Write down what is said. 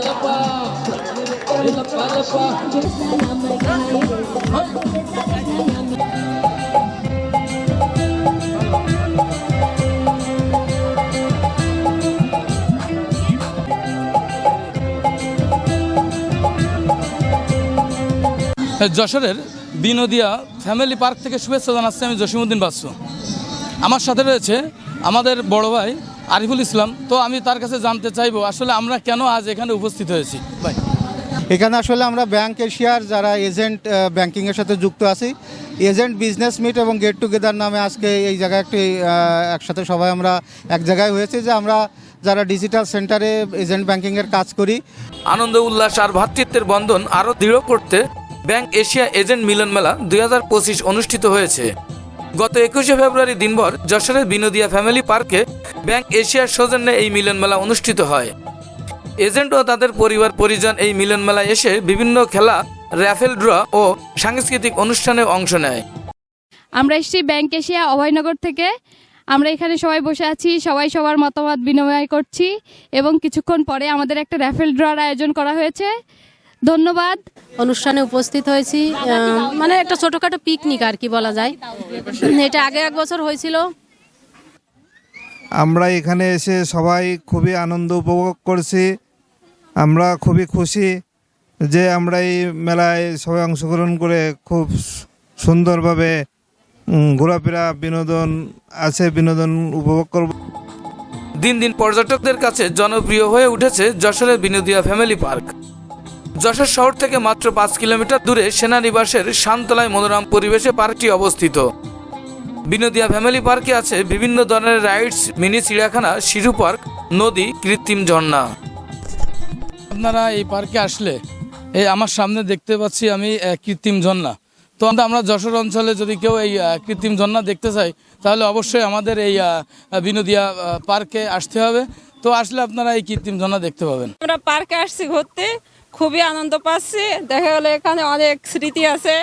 লপা যশোরের বিনোদিয়া family park থেকে শুভেচ্ছা জানাচ্ছি আমি জসিমুদ্দিন বাসু আমার সাথে রয়েছে আমাদের বড় ভাই আরিফুল ইসলাম তো আমি তার কাছে জানতে চাইব আসলে আমরা কেন আজ এখানে উপস্থিত হয়েছি? ভাই এখানে আসলে আমরা ব্যাংক এশিয়ার যারা এজেন্ট ব্যাংকিংয়ের সাথে যুক্ত আছি এজেন্ট বিজনেস মিট এবং গেট টুগেদার নামে আজকে এই জায়গায় একটি একসাথে সবাই আমরা এক জায়গায় হয়েছে যে আমরা যারা ডিজিটাল সেন্টারে এজেন্ট ব্যাংকিংয়ের কাজ করি। আনন্দ উল্লাস আর ভ্রাতৃত্বের বন্ধন আরও দৃঢ় করতে ব্যাংক এশিয়া এজেন্ট মিলন মেলা দুই হাজার পঁচিশ অনুষ্ঠিত হয়েছে। গত একুশে ফেব্রুয়ারি দিনভর যশোরের বিনোদিয়া ফ্যামিলি পার্কে ব্যাংক এশিয়ার সৌজন্যে এই মিলন মেলা অনুষ্ঠিত হয়। এজেন্ট ও তাদের পরিবার পরিজন এই মিলন মেলায় এসে বিভিন্ন খেলা, র্যাফেল ড্র ও সাংস্কৃতিক অনুষ্ঠানে অংশ নেয়। আমরা এসেছি ব্যাংক এশিয়া অভয়নগর থেকে। আমরা এখানে সবাই বসে আছি, সবাই সবার মতামত বিনিময় করছি এবং কিছুক্ষণ পরে আমাদের একটা র্যাফেল ড্রর আয়োজন করা হয়েছে। ধন্যবাদ। অনুষ্ঠানে উপস্থিত হয়েছি মানে একটা ছোটখাটো পিকনিক আর কি বলা যায়। এটা আগে এক বছর হয়েছিল। আমরা এখানে এসে সবাই খুবই আনন্দ উপভোগ করছি। আমরা খুবই খুশি যে আমরা এই মেলায় সবাই অংশগ্রহণ করে খুব সুন্দরভাবে ঘোরাফেরা বিনোদন আছে বিনোদন উপভোগ করব। দিন দিন পর্যটকদের কাছে জনপ্রিয় হয়ে উঠেছে যশোরের বিনোদিয়া ফ্যামিলি পার্ক। যশোর শহর থেকে মাত্র পাঁচ কিলোমিটার দূরে সেনানিবাসের শান্তলায় মনোরম পরিবেশে পার্কটি অবস্থিত। বিনোদিয়া ফ্যামিলি পার্কে আছে বিভিন্ন ধরনের রাইডস, মিনি চিড়িয়াখানা, শিশু পার্ক, নদী, কৃত্রিম ঝর্ণা। আপনারা এই পার্কে আসলে, এই আমার সামনে দেখতে পাচ্ছি আমি কৃত্রিম ঝর্ণা। তো আমরা- যশোর অঞ্চলে যদি কেউ এই কৃত্রিম ঝর্ণা দেখতে চাই, তাহলে অবশ্যই আমাদের এই বিনোদিয়া পার্কে আসতে হবে। তো আসলে আপনারা এই কৃত্রিম ঝর্ণা দেখতে পাবেন। আমরা পার্কে আসছি ঘুরতে। খুবই আনন্দ পাচ্ছি। দেখা গেলো এখানে অনেক স্মৃতি আছে।